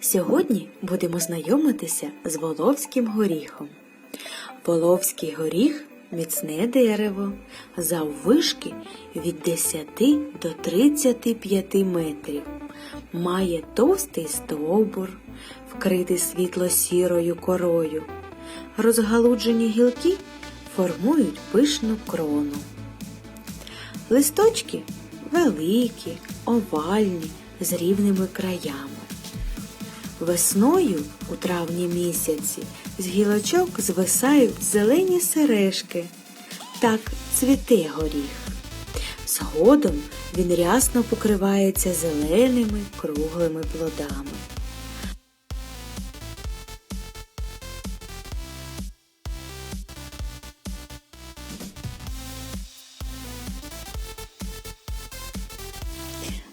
Сьогодні будемо знайомитися з воловським горіхом. Воловський горіх міцне дерево, заввишки від 10 до 35 метрів. Має товстий стовбур, вкритий світло-сірою корою. Розгалуджені гілки формують пишну крону. Листочки великі, овальні, з рівними краями. Весною у травні місяці з гілочок звисають зелені сережки. Так цвіте горіх. Згодом він рясно покривається зеленими круглими плодами.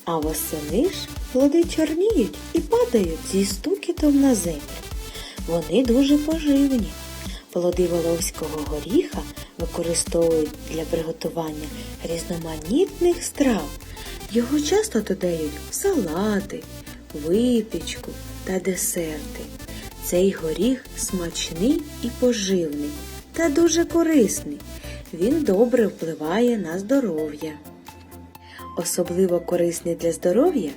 А восени ж плоди чорніють і падають зі стукітом на землю. Вони дуже поживні. Плоди воловського горіха використовують для приготування різноманітних страв. Його часто додають в салати, випічку та десерти. Цей горіх смачний і поживний та дуже корисний. Він добре впливає на здоров'я. Особливо корисні для здоров'я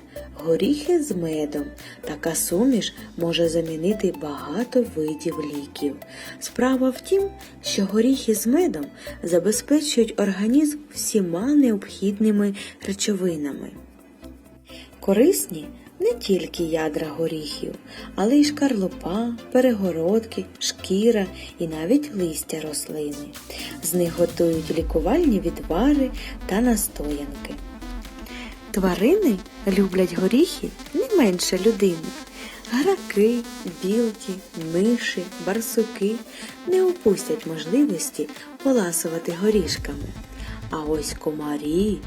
горіхи з медом. Така суміш може замінити багато видів ліків. Справа в тім, що горіхи з медом забезпечують організм всіма необхідними речовинами. Корисні не тільки ядра горіхів, але й шкарлупа, перегородки, шкіра і навіть листя рослини. З них готують лікувальні відвари та настоянки. Тварини люблять горіхи не менше людини. Граки, білки, миші, барсуки не упустять можливості поласувати горішками. А ось комарі,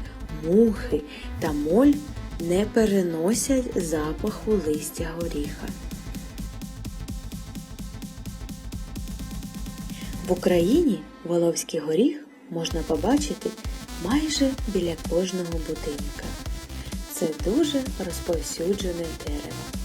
мухи та моль не переносять запаху листя горіха. В Україні воловський горіх можна побачити майже біля кожного будинка. Це дуже розповсюджене дерево.